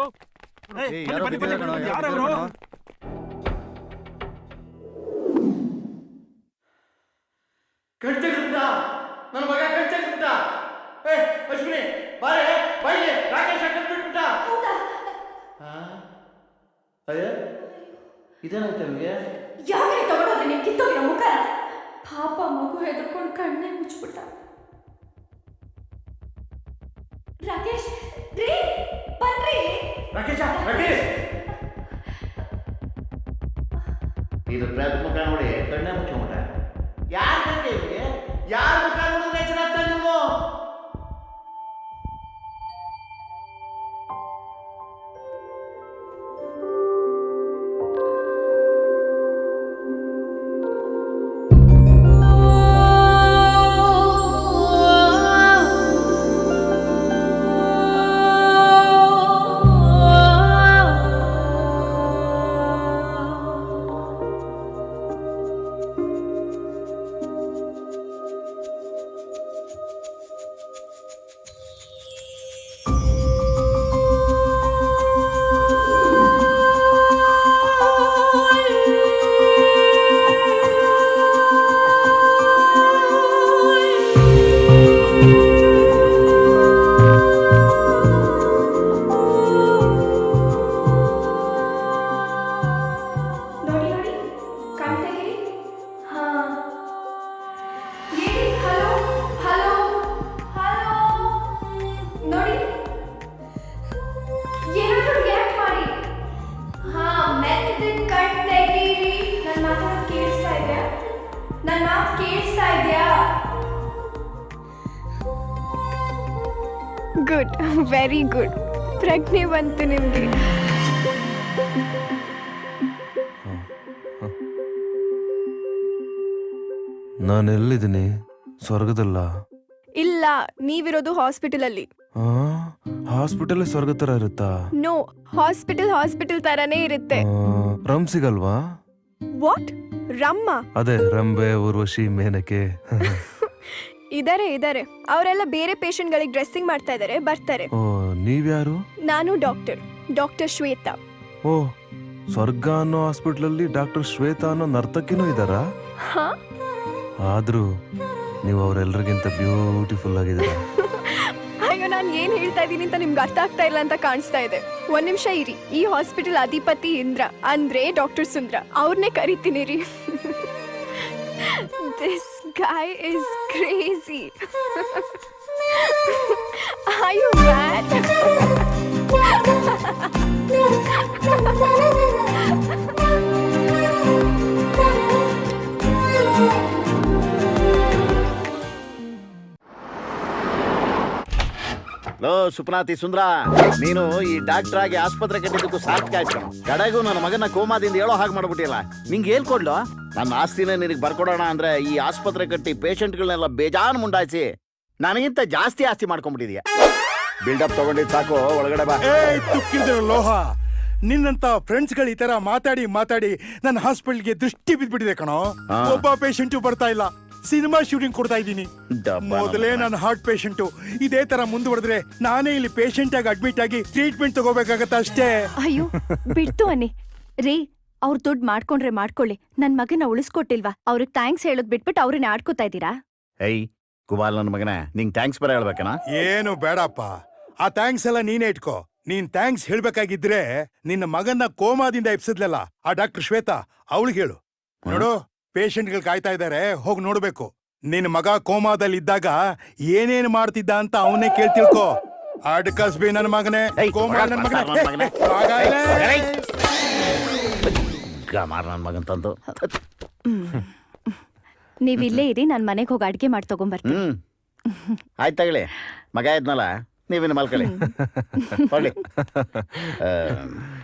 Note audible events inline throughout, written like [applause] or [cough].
ಯಾರೋ ಬಿದ್ದ ಅಂತ ಕಾಣಿಸುತ್ತೋ ಏಯ್, ಯಾರೋ ಬಿದ್ದಿದ್ದಾರೆ ಕಣೋ, ಯಾರೋ ಬಿದ್ದಿದ್ದಾರೆ ಕಣೋ. ಕಣ್ತೆಗ್ಬಿಟ್ಟ ನನ್ನ ಮಗ ಏ ಅಶ್ವಿನಿ ಬಾರೆ ಬಾಯಿಗೆ ರಾಕೇಶ ಕಣ್ಬಿಟ್ಬಿಟ್ಟ ಅಯ್ಯ ಇದೇನಾಯ್ತು ತಗೊಂಡೋದ್ರೆ ನೀವು? ಕಿತ್ತೋಗಿರೋ ಮುಖ? ಪಾಪ ಮಗು ಹೆದರ್ಕೊಂಡು ಕಣ್ಣೇ ಮುಚ್ಬಿಟ್ಟ ರಾಕೇಶ್ ರೀ! ಬನ್ರಿ ರಾಕೇಶ ರಾಕೇಶ್ ಇದು ಪ್ರಯತ್ನ ಮುಖ ನೋಡಿ ಕಣ್ಣೇ ಮುಚ್ಕೊಂಬಿಟ್ಟ ಯಾರ ಬಗ್ಗೆ ಇವ್ರಿಗೆ ಯಾರ ಗುಡ್ ವೆರಿ ಗುಡ್. ಪ್ರಜ್ಞೆ ಬಂತು ನಿಮಗೆ. ನಾನೆಲ್ಲಿದ್ದೀನಿ? ಸ್ವರ್ಗದಲ್ಲ? ಇಲ್ಲ ನೀವಿರೋದು ಹಾಸ್ಪಿಟಲ್ ಅಲ್ಲಿ ಹಾಸ್ಪಿಟಲ್ ಸ್ವರ್ಗ ತರ ಇರುತ್ತಾ? ನೋ ಹಾಸ್ಪಿಟಲ್ ಹಾಸ್ಪಿಟಲ್ ತರನೇ ಇರುತ್ತೆ. ರಮ್ ಸಿಗಲ್ವಾ? ವಾಟ್? ರಮ್ಮ? ಅದೇ ರಂಬೆ ಊರ್ವಶಿ ಮೇನಕೆ. [laughs] ಇದಾರೆ ಇದಾರೆ. ಅವರೆಲ್ಲ ಬೇರೆ ಗಳಿಗೆ ಡ್ರೆಸ್ಸಿಂಗ್ ಮಾಡ್ತಾ ಇದಾರೆ ಬರ್ತಾರೆ. ಓ ನೀವ್ಯಾರು? ನಾನು ಡಾಕ್ಟರ್ ಡಾಕ್ಟರ್ ಶ್ವೇತಾ. ಓ ಸ್ವರ್ಗ ಅನ್ನೋ ಹಾಸ್ಪಿಟ್ಲಲ್ಲಿ ಡಾಕ್ಟರ್ ಶ್ವೇತಾ ಅನ್ನೋ ನರ್ತಕಿನೂ ಇದ್ದಾರಾ? ಹಾ. ಆದ್ರೂ ನೀವು ಅವರೆಲ್ಲರಿಗಿಂತ ಬ್ಯೂಟಿಫುಲ್ ಆಗಿದ್ದೀರಾ? [laughs] ಅಯ್ಯೋ ನಾನು ಏನ್ ಹೇಳ್ತಾ ಇದ್ದೀನಿ ಅಂತ ನಿಮ್ಗೆ ಅರ್ಥ ಆಗ್ತಾ ಇಲ್ಲ ಅಂತ ಕಾಣಿಸ್ತಾ ಇದೆ. ಒಂದ್ ನಿಮಿಷ ಇರಿ. ಈ ಹಾಸ್ಪಿಟಲ್ ಅಧಿಪತಿ ಇಂದ್ರ ಅಂದ್ರೆ ಡಾಕ್ಟರ್ ಸುಂದ್ರ. ಅವ್ರನ್ನೇ ಕರಿತೀನಿ ರೀ this [laughs] guy is [laughs] crazy. [laughs] Are you mad? [laughs] Low ಸುಪ್ನಾತಿ ಸುಂದ್ರ ನೀನು ಈ ಡಾಕ್ಟರ್ ಆಗಿ ಆಸ್ಪತ್ರೆ ಕಟ್ಟಿದ್ದಕ್ಕೂ ಸಾರ್ಥಕ ಆಯ್ತು. ಕಡೆಗೂ ನನ್ನ ಮಗನ ಕೋಮಾದಿಂದ ಹೇಳೋ ಹಾಗೆ ಮಾಡ್ಬಿಟ್ಟಿಲ್ಲ ನಿಂಗೆ ಹೇಳ್ಕೊಡ್ಲು ನನ್ನ ಆಸ್ತಿನೇ ನಿನಗೆ ಬರ್ಕೊಡೋಣ ಅಂದ್ರೆ ಈ ಆಸ್ಪತ್ರೆ ಕಟ್ಟಿ ಪೇಷಂಟ್ಗಳನ್ನೆಲ್ಲ ಬೇಜಾನ್ ಮುಂಡಾಯ್ಸಿ ನನಗಿಂತ ಜಾಸ್ತಿ ಆಸ್ತಿ ಮಾಡ್ಕೊಂಡ್ಬಿಟ್ಟಿದ್ಯಾ ಬಿಲ್ಡಪ್ ತಗೊಂಡಿದ್ ಸಾಕು ಒಳಗಡೆ ಬಾ. ಏಯ್ ತುಕ್ಕಿದ್ರು ಲೋಹ. ನಿನ್ನಂತ ಫ್ರೆಂಡ್ಸ್ಗಳು ಈ ತರ ಮಾತಾಡಿ ಮಾತಾಡಿ ನನ್ನ ಹಾಸ್ಪಿಟಲ್ಗೆ ದೃಷ್ಟಿ ಬಿದ್ಬಿಟ್ಟಿದೆ ಕಣೋ. ಹಾ. ಒಬ್ಬ ಪೇಷಂಟ್ ಬರ್ತಾ ಇಲ್ಲ. ಸಿನಿಮಾ ಶೂಟಿಂಗ್ ಕೊಡ್ತಾ ಇದ್ದೀನಿ. ಡಬ್ಬ ಮೊದಲೇ ನನ್ನ ನಾನು ಹಾರ್ಟ್ ಪೇಷಂಟು ಇದೇ ತರ ಮುಂದುವರೆದ್ರೆ ನಾನೇ ಇಲ್ಲಿ ಪೇಷಂಟ್ ಆಗಿ ಅಡ್ಮಿಟ್ ಆಗಿ ಟ್ರೀಟ್ಮೆಂಟ್ ತಗೋಬೇಕಾಗತ್ತ ಅಷ್ಟೇ. ಅಯ್ಯೋ ಬಿಡ್ತು ಅನ್ನಿ ರೀ ಅವ್ರ ದುಡ್ಡು ಮಾಡ್ಕೊಂಡ್ರೆ ಮಾಡ್ಕೊಳ್ಳಿ. ನನ್ ಮಗನ ಉಳಿಸ್ಕೊಟ್ಟಿಲ್ವಾ? ಅವ್ರಿಗೆ ಥ್ಯಾಂಕ್ಸ್ ಹೇಳೋದ್ ಬಿಟ್ಬಿಟ್ಟು ಅವ್ರನ್ನ ಆಡ್ಕೋತಾ ಇದ್ದೀರಾ? ಏಯ್ ಕುಬಾಲ್ ನನ್ನ ಮಗನ ನಿಂಗೆ ಥ್ಯಾಂಕ್ಸ್ ಬರ ಹೇಳ್ಬೇಕನಾ? ಏನು ಬೇಡಪ್ಪ. ಆ ಥ್ಯಾಂಕ್ಸ್ ಎಲ್ಲ ನೀನೇ ಇಟ್ಕೋ. ನೀನ್ ಥ್ಯಾಂಕ್ಸ್ ಹೇಳ್ಬೇಕಾಗಿದ್ರೆ ನಿನ್ನ ಮಗನ್ನ ಕೋಮಾದಿಂದ ಎಪ್ಸಿದ್ಲಲ್ಲ ಆ ಡಾಕ್ಟರ್ ಶ್ವೇತಾ ಅವಳಿಗೆ ಹೇಳು. ನೋಡು ಪೇಷಂಟ್ಗಳು ಕಾಯ್ತಾ ಇದ್ದಾರೆ ಹೋಗಿ ನೋಡ್ಬೇಕು. ನಿನ್ ಮಗ ಕೋಮಾದಲ್ಲಿ ಇದ್ದಾಗ ಏನೇನ್ ಮಾಡ್ತಿದ್ದ ಅಂತ ಅವನೇ ಕೇಳ್ತಿಳ್ಕೋ ಅಡ್ಕಸ್ಬಿ ನನ್ ಮಗನೇ ಕೋಮಾ ನನ್ ಮಗ, ಮಗನೇ ಮಗನೇ. ಏ, ಹಾಗಾದ್ರೆ- ಏಯ್. ಮಾರ ನನ್ನ ಮಗನ್ ತಂದು. ನೀವ್ ಇಲ್ಲೇ ಇರಿ ನಾನು ಮನೆಗೆ ಹೋಗಿ ಅಡ್ಗೆ ಮಾಡಿ ತಗೊಂಡ್ಬರ್ತೀನಿ ಹ್ಮ್. ಆಯ್ತು ತಗೊಳ್ಳಿ. ಮಗ ಇದ್ನಲ್ಲ ನೀವಿನ ಮಲ್ಕೊಳ್ಳಿ. ಹೊಳ್ಳಿ [laughs]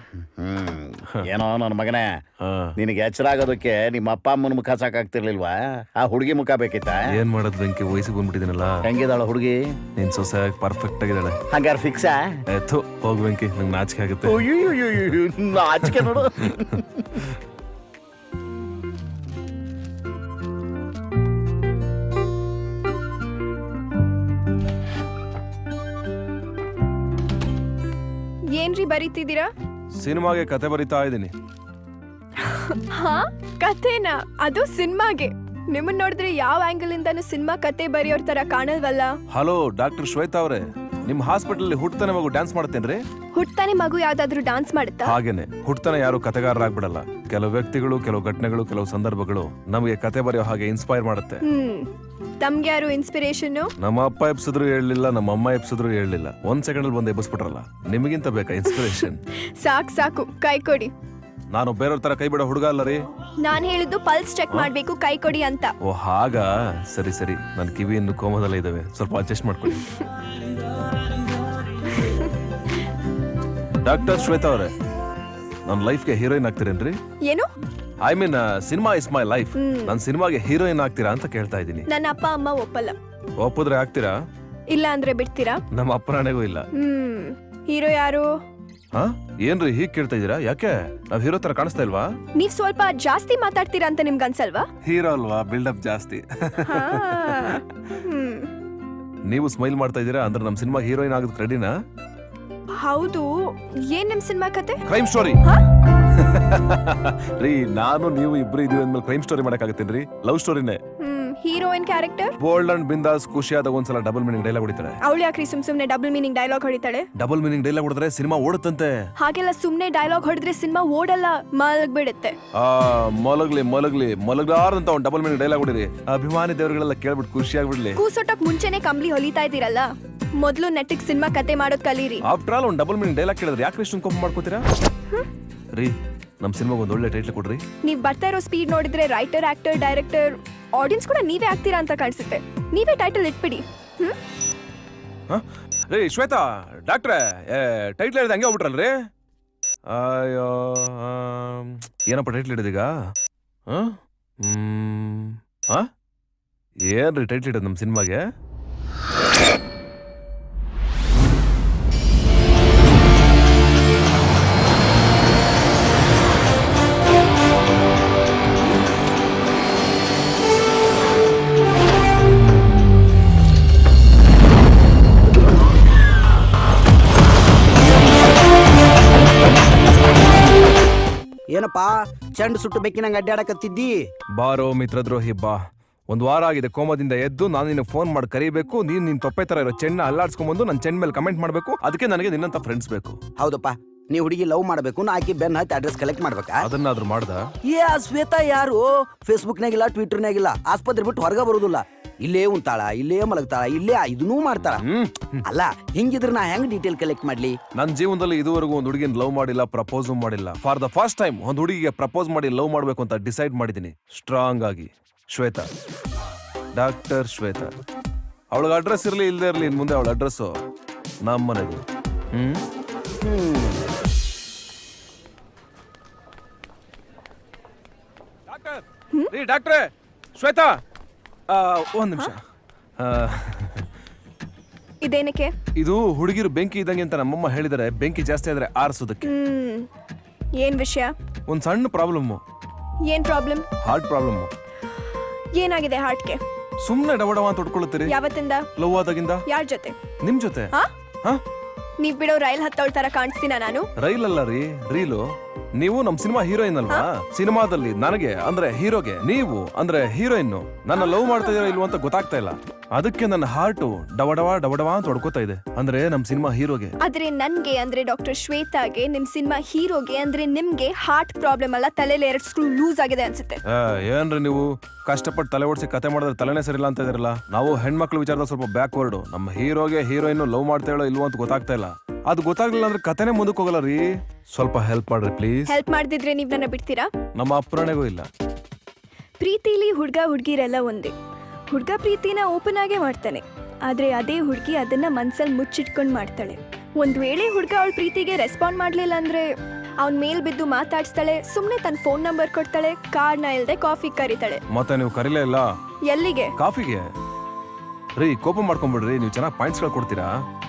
ಏನೋ ನನ್ನ ಮಗನೇ ಆ, ನಿನಗೆ ಎಚ್ಚರ ಆಗೋದಕ್ಕೆ ನಿಮ್ಮ ಅಪ್ಪ ಅಮ್ಮನ ಮುಖ ಸಾಕಾಗ್ತಿರ್ಲಿಲ್ವಾ? ಆ ಹುಡುಗಿ ಮುಖ ಬೇಕಿತ್ತ? ಏನ್ ಮಾಡೋದು ಬೆಂಕಿ ವಯಸ್ಸಿಗೆ ಬಂದ್ಬಿಟ್ಟಿದ್ದೀನಲ್ಲ ಹೆಂಗಿದಾಳ ಹುಡುಗಿ? ನಿನ್ ಸೊಸೆ ಪರ್ಫೆಕ್ಟ್ ಆಗಿದ್ದಾಳೆ. ಹಂಗಾರೆ ಫಿಕ್ಸಾ ಎತ್ತು ಹೋಗ್ ಬೆಂಕಿ ನಂಗೆ ನಾಚಿಕೆ ಆಗುತ್ತೆ. ನಾಚಿಕೆ ನೋಡು. ಏನ್ರಿ ಬರೀತಿದ್ದೀರಾ? ಸಿನಿಮಾಗೆ ಕತೆ ಬರಿತಾ ಇದ್ದೀನಿ. ಹಾ? ಕಥೆನಾ? ಅದು ಸಿನಿಮಾಗೆ. ನಿಮ್ಮನ್ನ ನೋಡಿದ್ರೆ ಯಾವ ಆಂಗಲ್ ಇಂದಾನು ಸಿನಿಮಾ ಕತೆ ಬರೆಯೋರ್ ತರ ಕಾಣಲ್ವಲ್ಲ? ಹಲೋ ಡಾಕ್ಟರ್ ಶ್ವೇತಾ ಅವರೇ. ನಿಮ್ ಹಾಸ್ಪಿಟಲ್ ಹುಟ್ಟತಾನೆ ಮಗು ಡ್ಯಾನ್ಸ್ ಮಾಡ್ತೇನ್ರಿ ಹುಟ್ತಾನೆ ಮಗು ಯಾವ್ದಾದ್ರು ಡ್ಯಾನ್ಸ್ ಮಾಡುತ್ತಾ? ಹಾಗೇನೆ. ಹುಟ್ತನ ಯಾರು ಕತೆಗಾರರಾಗ್ಬಿಡಲ್ಲ ಕೆಲವು ವ್ಯಕ್ತಿಗಳು ಕೆಲವು ಘಟನೆಗಳು ಕೆಲವು ಸಂದರ್ಭಗಳು ನಮಗೆ ಕತೆ ಬರೆಯೋ ಹಾಗೆ ಇನ್ಸ್ಪೈರ್ ಮಾಡುತ್ತೆ. ಹ್ಮ್. ತಮ್ಗೆ ಯಾರು ಇನ್ಸ್ಪಿರೇಷನ್ ನಮ್ಮ ಅಪ್ಪ ಎಬ್ಸಿದ್ರು ಹೇಳಲಿಲ್ಲ ನಮ್ಮ ಅಮ್ಮ ಎಬ್ಸಿದ್ರು ಹೇಳಲಿಲ್ಲ. ಒಂದ್ ಸೆಕೆಂಡ್ ಅಲ್ಲಿ ಬಂದು ಎಬ್ಬಿಸ್ಬಿಟ್ರಲ್ಲ. ನಿಮಗಿಂತ ಬೇಕಾ ಇನ್ಸ್ಪಿರೇಷನ್ [laughs] ಸಾಕ್ ಸಾಕು. ಕೈ ಕೊಡಿ. ನಾನು ಬೇರೆಯವ್ರ ತರ ಕೈ ಬಿಡೋ ಹುಡುಗ ಅಲ್ಲ ರೀ ನಾನ್ ಹೇಳಿದ್ದು ಪಲ್ಸ್ ಚೆಕ್ ಮಾಡ್ಬೇಕು ಕೈ ಕೊಡಿ ಅಂತ. ಓ ಹಾಗ? ಸರಿ ಸರಿ. ನನ್ನ ಕಿವಿ ಇನ್ನು ಕೋಮದಲ್ಲೇ ಇದಾವೆ. ಸ್ವಲ್ಪ ಅಡ್ಜಸ್ಟ್ ಮಾಡ್ಕೊಳ್ಳಿ. [laughs] ಡಾಕ್ಟರ್ ಶ್ವೇತಾ ಅವರೇ ನನ್ನ ಲೈಫ್ಗೆ ಹೀರೋಯಿನ್ ಆಗ್ತೀರೇನ್ರಿ? ಏನು? I mean cinema is my life. ನನ್ನ ಸಿನಿಮಾಗೆ ಹೀರೋಯಿನ್ ಆಗ್ತೀರಾ ಅಂತ ಕೇಳ್ತಾ ಇದ್ದೀನಿ. ನನ್ನ ಅಪ್ಪ ಅಮ್ಮ ಒಪ್ಪಲ್ಲ. ಒಪ್ಪಿದ್ರೆ ಆಗ್ತೀರಾ? ಇಲ್ಲ ಅಂದ್ರೆ ಬಿಡ್ತೀರಾ? ನಮ್ಮ ಅಪ್ಪನಾಣೆಗೂ ಇಲ್ಲ. ಹ್ಮ್. ಹೀರೋ ಯಾರು? ಹಾ? ಏನ್ರಿ ಹೀಗ್ ಕೇಳ್ತಾ ಇದೀರಾ ಯಾಕೆ? ನಾವ್ ಹೀರೋ ತರ ಕಾಣಿಸ್ತಾ ಇಲ್ವಾ? ನೀವ್ ಸ್ವಲ್ಪ ಜಾಸ್ತಿ ಮಾತಾಡ್ತೀರಾ ಅಂತ ನಿಮ್ಗೆ ಅನ್ಸಲ್ವಾ? ಹೀರೋ ಅಲ್ವಾ? ಬಿಲ್ಡಪ್ ಜಾಸ್ತಿ. ಹಾ. ಹ್ಮ್. ನೀವು ಸ್ಮೈಲ್ ಮಾಡ್ತಾ ಇದೀರಾ ಅಂದ್ರೆ ನಮ್ಮ ಸಿನಿಮಾ ಹೀರೋಯಿನ್ ಆಗದ್ ರೆಡಿನಾ? ಹೌದು. ಏನ್ ನಿಮ್ ಸಿನಿಮಾ ಕತೆ? ಕ್ರೈಮ್ ಸ್ಟೋರಿ ಹಾ? [laughs] ರೀ ನಾನು ನೀವು ಇಬ್ರು ಇದೀವಿ ಅಂದ್ಮೇಲೆ ಕ್ರೈಮ್ ಸ್ಟೋರಿ ಮಾಡಕ್ಕಾಗತ್ತೇನ್ರಿ? ಲವ್ ಸ್ಟೋರಿನೇ ಹ್ಮ್. ಹೀರೋಯಿನ್ ಕ್ಯಾರೆಕ್ಟರ್ ಬೋಲ್ಡ್ ಅಂಡ್ ಬಿಂದಾಸ್ ಖುಷಿಯಾದ ಒಂದ್ಸಲ ಡಬಲ್ ಮೀನಿಂಗ್ ಡೈಲಾಗ್ ಹೊಡಿತಾಳೆ. ಅವಳು ಯಾಕ್ರಿ ಸುಮ್ ಸುಮ್ನೆ ಡಬಲ್ ಮೀನಿಂಗ್ ಡೈಲಾಗ್ ಹೊಡಿತಾಳೆ? ಡಬಲ್ ಮೀನಿಂಗ್ ಡೈಲಾಗ್ ಹೊಡೆದ್ರೆ ಸಿನಿಮಾ ಓಡುತ್ತಂತೆ. ಹಾಗೆಲ್ಲ ಸುಮ್ನೆ ಡೈಲಾಗ್ ಹೊಡೆದ್ರೆ ಸಿನಿಮಾ ಓಡಲ್ಲ ಮಲಗ್ಬಿಡುತ್ತೆ. ಆ ಮಲಗ್ಲಿ ಮಲಗ್ಲಿ ಮಲಗಾರಂತ ಒಂದು ಡಬಲ್ ಮೀನಿಂಗ್ ಡೈಲಾಗ್ ಹೊಡಿರಿ. ಅಭಿಮಾನಿ ದೇವರುಗಳೆಲ್ಲ ಕೇಳ್ಬಿಟ್ಟು ಖುಷಿ ಆಗ್ಬಿಡ್ಲಿ. ಕೂಸೋಟಕ್ ಮುಂಚೆನೆ ಕಂಬ್ಲಿ ಹೊಲಿತಾ ಇದ್ದೀರಲ್ಲ ಮೊದ್ಲು ನೆಟ್ಟಿಗ್ ಸಿನಿಮಾ ಕತೆ ಮಾಡೋದ್ ಕಲೀರಿ. ಆಫ್ಟರ್ ಆಲ್ ಒಂದು ಡಬಲ್ ಮೀನಿಂಗ್ ಡೈಲಾಗ್ ಕೇಳಿದ್ರೆ ಯಾಕೆ ಇಷ್ಟೊಂದು ಕೋಪ ಮಾಡ್ಕೋತೀರಾ? ರೀ ನಮ್ಮ ಸಿನಿಮಾಗೆ ಒಂದು ಒಳ್ಳೆ ಟೈಟ್ಲ್ ಕೊಡ್ರಿ. ನೀವ್ ಬರ್ತಾ ಇರೋ ಸ್ಪೀಡ್ ನೋಡಿದ್ರೆ ರೈಟರ್ ಆಕ್ಟರ್ ಡೈರೆಕ್ಟರ್ ಆಡಿಯನ್ಸ್ ಕೂಡ ನೀವೇ ಆಗ್ತೀರಾ ಅಂತ ಕಾಣಿಸುತ್ತೆ. ನೀವೇ ಟೈಟಲ್ ಇಟ್ಬಿಡಿ. ಹ್ಮ್? ಹ? ರೀ ಶ್ವೇತಾ, ಡಾಕ್ಟ್ರೆ ಟೈಟ್ಲ್ ಹೇಳಿದ ಹಂಗೆ ಹೋಗ್ಬಿಟ್ರಲ್ರಿ? ಅಯ್ಯೋ ಏನಪ್ಪ ಟೈಟ್ಲ್ ಹಿಡಿದೀಗ ಏನ್ರಿ ಟೈಟ್ಲ್ ಹಿಡಿದ್ ನಮ್ಮ ಸಿನಿಮಾಗೆ? ಏನಪ್ಪಾ? ಚಂಡ್ ಸುಟ್ಟು ಬೆಕ್ಕಿನಂಗ ಅಡ್ಡಾಡಕತ್ತಿದ್ದಿ? ಬಾರೋ ಮಿತ್ರದ್ರೋಹಿ ಬಾ. ಒಂದ್ ವಾರ ಆಗಿದೆ ಕೋಮದಿಂದ ಎದ್ದು ನಾನು ನಿನ್ನ ಫೋನ್ ಮಾಡಿ ಕರಿಬೇಕು ನೀನ್ ನಿನ್ ತೊಪ್ಪೆ ತರ ಇರೋ ಚೆನ್ನ ಅಲ್ಲಾಡ್ಸ್ಕೊಂಬಂದು ನನ್ನ ಚೆನ್ನ ಮೇಲೆ ಕಮೆಂಟ್ ಮಾಡಬೇಕು ಅದಕ್ಕೆ ನನಗೆ ನಿನ್ನಂತ ಫ್ರೆಂಡ್ಸ್ ಬೇಕು. ಹೌದಪ್ಪ. ನೀ ಹುಡುಗಿ ಲವ್ ಮಾಡಬೇಕು ನಾ ಆಕಿ ಬೆನ್ ಹತ್ತಿ ಅಡ್ರೆಸ್ ಕಲೆಕ್ಟ್ ಮಾಡ್ಬೇಕಾ? ಅದನ್ನಾದ್ರೂ ಮಾಡ್ದ? ಏ ಆ ಶ್ವೇತಾ ಯಾರು? ಫೇಸ್ಬುಕ್ನಾಗಿಲ್ಲ ಟ್ವಿಟರ್ನಾಗಿಲ್ಲ ಆಸ್ಪತ್ರೆ ಬಿಟ್ಟು ಹೊರಗ ಬರುದಿಲ್ಲ. ಇಲ್ಲೇ ಉಂತಾಳ ಇಲ್ಲೇ ಮಲಗ್ತಾಳ ಇಲ್ಲೇ ಇದನ್ನೂ ಮಾಡ್ತಾಳ. ಅಲ್ಲ ಹಿಂಗಿದ್ರೆ ನಾ ಹೆಂಗ್ ಡೀಟೇಲ್ ಕಲೆಕ್ಟ್ ಮಾಡ್ಲಿ? ನನ್ನ ಜೀವನದಲ್ಲಿ ಇದುವರೆಗೂ ಒಂದು ಹುಡುಗಿನ ಲವ್ ಮಾಡಿಲ್ಲ ಪ್ರಪೋಸ್ ಮಾಡಿಲ್ಲ. ಫಾರ್ ದ ಫಸ್ಟ್ ಟೈಮ್ ಒಂದು ಹುಡುಗಿಗೆ ಪ್ರಪೋಸ್ ಮಾಡಿ ಲವ್ ಮಾಡಬೇಕು ಅಂತ ಡಿಸೈಡ್ ಮಾಡಿದ್ದೀನಿ ಸ್ಟ್ರಾಂಗ್ ಆಗಿ. ಶ್ವೇತಾ. ಡಾಕ್ಟರ್ ಶ್ವೇತಾ. ಅವಳಿಗೆ ಅಡ್ರೆಸ್ ಇರಲಿ ಇಲ್ಲದೆ ಇರಲಿ ಇನ್ನು ಮುಂದೆ ಅವಳ ಅಡ್ರೆಸ್ಸು ನಮ್ಮ ಮನೆಗೆ ಹ್ಮ್? ಡಾಕ್ಟರ್ ಡಾಕ್ಟ್ರೇ ಶ್ವೇತಾ. ಆ, ಒಂದ್ ನಿಮಿಷ. ಇದೇನಕ್ಕೆ? ಇದು ಹುಡುಗಿರು ಬೆಂಕಿ ಇದ್ದಂಗೆ ಅಂತ ನಮ್ಮಮ್ಮ ಹೇಳಿದರೆ ಬೆಂಕಿ ಜಾಸ್ತಿ ಆದ್ರೆ ಆರಿಸೋದಕ್ಕೆ. ಹ್ಮ್ ಏನ್ ವಿಷಯ? ಒಂದ್ ಸಣ್ಣ ಪ್ರಾಬ್ಲಮ್. ಏನ್ ಪ್ರಾಬ್ಲಮ್? Heart problem. ಏನಾಗಿದೆ ಹಾರ್ಟ್ಗೆ? ಸುಮ್ನೆ ಡವಡವ ಅಂತ ಹೊಡ್ಕೊಳ್ತೀರಿ? ಯಾವತ್ತಿಂದ? ಲವ್ ಆದಾಗಿಂದ? ಯಾರ್ ಜೊತೆ? ನಿಮ್ ಜೊತೆ? ಹಾ? ಹಾ? ನೀವ್ ಬಿಡೋ ರೈಲ್ ಹತ್ತೋಳ್ ತರ ಕಾಣಿಸ್ತೀನ ನಾನು? ರೈಲ್ ಅಲ್ಲ ರೀ ರೀಲು. ನೀವು ನಮ್ ಸಿನಿಮಾ ಹೀರೋಯಿನ್ ಅಲ್ವಾ ಸಿನಿಮಾದಲ್ಲಿ ನನಗೆ ಅಂದ್ರೆ ಹೀರೋಗೆ ನೀವು ಅಂದ್ರೆ ಹೀರೋಯಿನ್ ನನ್ನ ಲವ್ ಮಾಡ್ತಾ ಇದೀರೋ ಇಲ್ವೋ ಅಂತ ಗೊತ್ತಾಗ್ತಾ ಇಲ್ಲ. ಅದಕ್ಕೆ ನನ್ನ ಹಾರ್ಟ್ ಡವಡವ ಡವಡವ ಅಂತ ಹೊಡ್ಕೋತಾ ಇದೆ. ಅಂದ್ರೆ ನಮ್ ಸಿನಿಮಾ ಹೀರೋಗೆ. ಆದ್ರೆ ನನ್ಗೆ ಅಂದ್ರೆ ಡಾಕ್ಟರ್ ಶ್ವೇತಾಗೆ ನಿಮ್ ಸಿನಿಮಾ ಹೀರೋಗೆ ಅಂದ್ರೆ ನಿಮ್ಗೆ ಹಾರ್ಟ್ ಪ್ರಾಬ್ಲಮ್ ಅಲ್ಲ ತಲೆಯಲ್ಲಿ ಎರಡು ಸ್ಕ್ರೂ ಲೂಸ್ ಆಗಿದೆ ಅನ್ಸುತ್ತೆ. ಏನ್ರಿ ನೀವು? ಕಷ್ಟಪಟ್ಟು ತಲೆ ಓಡಿಸಿ ಕತೆ ಮಾಡಿದ್ರೆ ತಲೆನೇ ಸರಿಲ್ಲ ಅಂತ ಇದಿರಲ್ಲ ನಾವು ಹೆಣ್ಮಕ್ಳು ವಿಚಾರದ ಸ್ವಲ್ಪ ಬ್ಯಾಕ್ವರ್ಡ್ ನಮ್ಮ ಹೀರೋಗೆ ಹೀರೋಯಿನ್ ಲವ್ ಮಾಡ್ತಾ ಇಲ್ಲೋ ಇಲ್ವೋ ಅಂತ ಗೊತ್ತಾಗ್ತಾ ಇಲ್ಲ. ಅದು ಗೊತ್ತಾಗ್ಲಿಲ್ಲ ಅಂದ್ರೆ ಕಥೆನೇ ಮುಂದಕ್ಕೆ ಹೋಗಲ್ಲ ರೀ. ಸ್ವಲ್ಪ ಹೆಲ್ಪ್ ಮಾಡ್ರಿ ಪ್ಲೀಸ್ ಹೆಲ್ಪ್ ಮಾಡ್ದಿದ್ರೆ ನೀವ್ ನನ್ನ ಬಿಡ್ತೀರಾ? ನಮ್ಮ ಅಪ್ಪರಣೆಗೂ ಇಲ್ಲ. ಪ್ರೀತಿಲಿ ಹುಡ್ಗ ಹುಡ್ಗಿರೆಲ್ಲ ಒಂದೇ. ಹುಡ್ಗ ಪ್ರೀತಿನ ಓಪನ್ ಆಗೇ ಮಾಡ್ತಾನೆ. ಆದ್ರೆ ಅದೇ ಹುಡ್ಗಿ ಅದನ್ನ ಮನ್ಸಲ್ಲಿ ಮುಚ್ಚಿಟ್ಕೊಂಡ್ ಮಾಡ್ತಾಳೆ. ಒಂದ್ ವೇಳೆ ಹುಡ್ಗ ಅವಳ ಪ್ರೀತಿಗೆ ರೆಸ್ಪಾಂಡ್ ಮಾಡ್ಲಿಲ್ಲ ಅಂದ್ರೆ ಅವ್ನ್ ಮೇಲ್ ಬಿದ್ದು ಮಾತಾಡ್ಸ್ತಾಳೆ ಸುಮ್ನೆ ತನ್ನ ಫೋನ್ ನಂಬರ್ ಕೊಡ್ತಾಳೆ ಕಾರ್ಡ್ನ ಇಲ್ದೆ ಕಾಫಿ ಕರೀತಾಳೆ. ಮತ್ತೆ ನೀವು ಕರೀಲೇ ಇಲ್ಲ? ಎಲ್ಲಿಗೆ? ಕಾಫಿಗೆ? ರೀ ಕೋಪ ಮಾಡ್ಕೊಂಬಿಡ್ರಿ ನೀವು ಚೆನ್ನಾಗಿ ಪಾಯಿಂಟ್ಸ್ಗಳು ಕೊಡ್ತೀರಾ?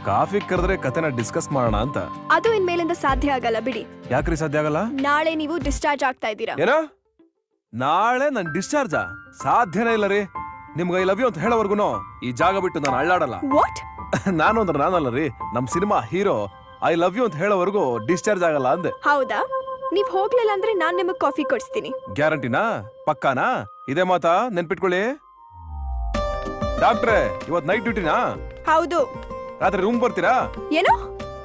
ಕಾಫಿ ಕರೆದ್ರೆ ಕತೆನ ಡಿಸ್ಕಸ್ ಮಾಡೋಣ ಅಂತ. ಅದು ಇನ್ಮೇಲಿಂದ ಸಾಧ್ಯ ಆಗಲ್ಲ ಬಿಡಿ. ಯಾಕ್ರಿ ಸಾಧ್ಯ ಆಗಲ್ಲ? ನಾಳೆ ನೀವು ಡಿಸ್ಚಾರ್ಜ್ ಆಗ್ತಾ ಇದ್ದೀರಾ. ಏನ? ನಾಳೆ ನನ್ ಡಿಸ್ಚಾರ್ಜಾ ಸಾಧ್ಯನೇ ಇಲ್ಲ ರೀ. ನಿಮ್ಗೆ ಐ ಲವ್ ಯು ಅಂತ ಹೇಳೋವರ್ಗುನು ಈ ಜಾಗ ಬಿಟ್ಟು ನಾನು ಅಳ್ಳಾಡಲ್ಲ. ವಾಟ್ ನಾನು ಅಂದ್ರೆ ನಾನಲ್ಲ ರೀ. ನಮ್ cinema hero I love you ಅಂತ ಹೇಳೋವರೆಗೂ ಡಿಸ್ಚಾರ್ಜ್ ಆಗಲ್ಲ ಅಂದೆ. ಹೌದಾ? ನೀವ್ ಹೋಗ್ಲಿಲ್ಲ ಅಂದ್ರೆ ನಾನ್ ನಿಮಗ್ ಕಾಫಿ ಕೊಡಿಸ್ತೀನಿ. ಗ್ಯಾರಂಟಿನಾ? ಪಕ್ಕಾನಾ? ಇದೇ ಮಾತಾ? ನೆನ್ಪಿಟ್ಕೊಳ್ಳಿ. ಡಾಕ್ಟ್ರೆ ಇವತ್ ನೈಟ್ ಡ್ಯೂಟಿನಾ ಹೌದು. ರಾತ್ರಿ ರೂಮ್ ಬರ್ತೀರಾ? ಏನೋ?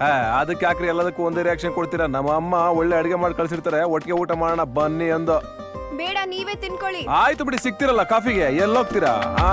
ಹಾ ಅದಕ್ಕೆ ಯಾಕ್ರಿ ಎಲ್ಲದಕ್ಕೂ ಒಂದೇ ರಿಯಾಕ್ಷನ್ ಕೊಡ್ತೀರಾ? ನಮ್ಮ ಅಮ್ಮ ಒಳ್ಳೆ ಅಡಿಗೆ ಮಾಡಿ ಕಳ್ಸಿರ್ತಾರೆ ಒಟ್ಟಿಗೆ ಊಟ ಮಾಡೋಣ ಬನ್ನಿ ಅಂದು. ಬೇಡ ನೀವೇ ತಿನ್ಕೊಳ್ಳಿ. ಆಯ್ತು ಬಿಡಿ ಸಿಗ್ತಿರಲ್ಲ ಕಾಫಿಗೆ ಎಲ್ಲೋಗ್ತೀರಾ? ಹಾ.